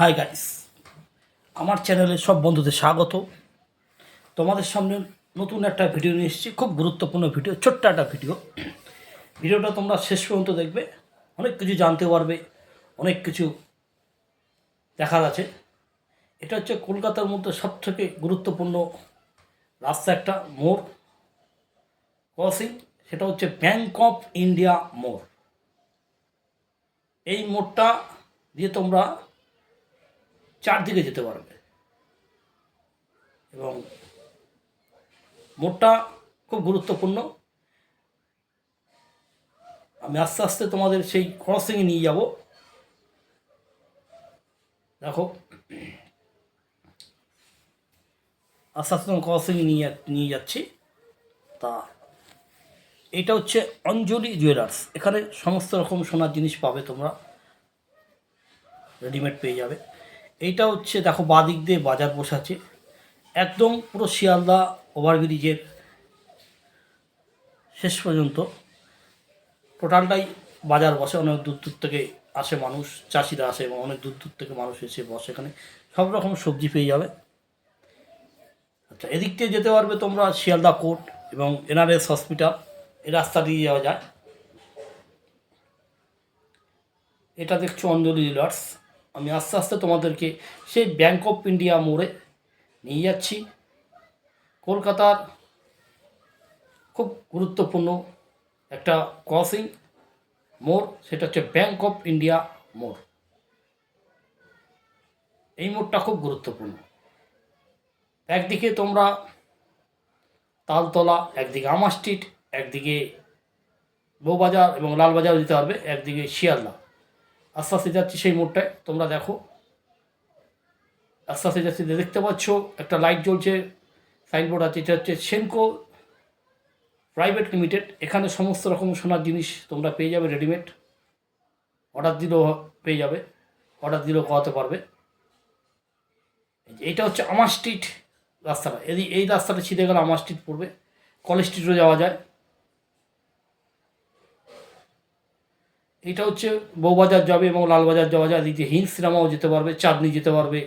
Hi guys আমার চ্যানেলে সব বন্ধুদের স্বাগত। তোমাদের সামনে নতুন একটা ভিডিও নিয়ে এসেছি, খুব গুরুত্বপূর্ণ ভিডিও ছোট্ট একটা ভিডিও ভিডিওটা তোমরা শেষ পর্যন্ত দেখবে, অনেক কিছু জানতে পারবে, অনেক কিছু দেখার আছে। এটা হচ্ছে কলকাতার মধ্যে সবথেকে গুরুত্বপূর্ণ রাস্তা একটা মোড় ক্রসিং সেটা হচ্ছে ব্যাংক অফ ইন্ডিয়া মোড়। এই মোড়টা দিয়ে তোমরা চারদিকে যেতে পারবে। এবং মোড়টা খুব গুরুত্বপূর্ণ। আমি আস্তে আস্তে তোমাদের সেই ক্রসিংয়ে নিয়ে যাব। দেখো। আস্তে আস্তে তোমার ক্রসিংয়ে নিয়ে নিয়ে যাচ্ছি। তা এটা হচ্ছে অঞ্জলি জুয়েলার্স এখানে সমস্ত রকম সোনার জিনিস পাবে তোমরা। রেডিমেড পেয়ে যাবে। এইটা হচ্ছে দেখো বাদিক দিয়ে বাজার বসাচ্ছে। একদম পুরো শিয়ালদা ওভারব্রিজের শেষ পর্যন্ত। টোটালটাই বাজার বসে, অনেক দূর দূর থেকে আসে মানুষ, চাষিরা আসে এবং অনেক দূর দূর থেকে মানুষ এসে বসে এখানে। সব রকম সবজি পেয়ে যাবে। আচ্ছা এদিক দিয়ে যেতে পারবে তোমরা শিয়ালদা কোর্ট এবং এনআরএস হসপিটাল। এই রাস্তা দিয়ে যাওয়া যায়। এটা দেখছ অঞ্জলি জুয়েলার্স আমি আস্তে আস্তে তোমাদেরকে সেই ব্যাঙ্ক অফ ইন্ডিয়া মোড়ে নিয়ে যাচ্ছি। কলকাতার খুব গুরুত্বপূর্ণ একটা ক্রসিং মোড়, সেটা হচ্ছে ব্যাঙ্ক অফ ইন্ডিয়া মোড়। এই মোড়টা খুব গুরুত্বপূর্ণ। একদিকে তোমরা তালতলা, একদিকে আমার স্ট্রিট একদিকে বউবাজার এবং লালবাজার দিতে পারবে, একদিকে শিয়ালদা। আস্তে আস্তে যাচ্ছি সেই মোড়টায়, তোমরা দেখো। আস্তে আস্তে যাচ্ছি, দেখতে পাচ্ছ, একটা লাইট জ্বলছে সাইনবোর্ড আছে, এটা হচ্ছে সেনকো প্রাইভেট লিমিটেড এখানে সমস্ত রকম সোনার জিনিস তোমরা পেয়ে যাবে রেডিমেড অর্ডার দিলেও পেয়ে যাবে অর্ডার দিলেও করাতে পারবে। এইটা হচ্ছে আমার স্ট্রিট রাস্তাটা। এই এই রাস্তাটা ছিঁড়ে গেলে আমার স্ট্রিট পড়বে। কলেজ স্ট্রিটও যাওয়া যায়। এটা হচ্ছে বউবাজার যাবে এবং লালবাজার যাওয়া যায় এদিকে হিন্দ সিনেমাও যেতে পারবে, চাঁদনি যেতে পারবে।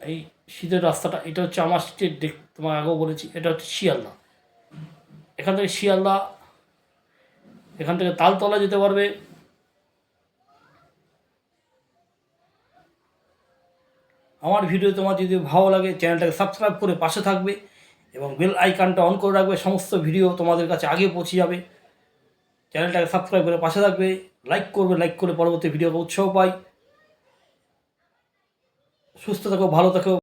এই শীতের রাস্তাটা, এটা হচ্ছে আমার স্টেট তোমার আগেও বলেছি, এটা হচ্ছে শিয়ালদা। এখান থেকে শিয়ালদা, এখান থেকে তালতলা যেতে পারবে। আমার ভিডিও তোমার যদি ভালো লাগে চ্যানেলটাকে সাবস্ক্রাইব করে পাশে থাকবে। এবং বেল আইকনটা অন করে রাখবে, সমস্ত ভিডিও তোমাদের কাছে আগে পৌঁছে যাবে। চ্যানেলটাকে সাবস্ক্রাইব করে পাশে থাকবে লাইক করবে লাইক করে পরবর্তী ভিডিওকে উৎসাহ পাই। সুস্থ থাকো, ভালো থাকো।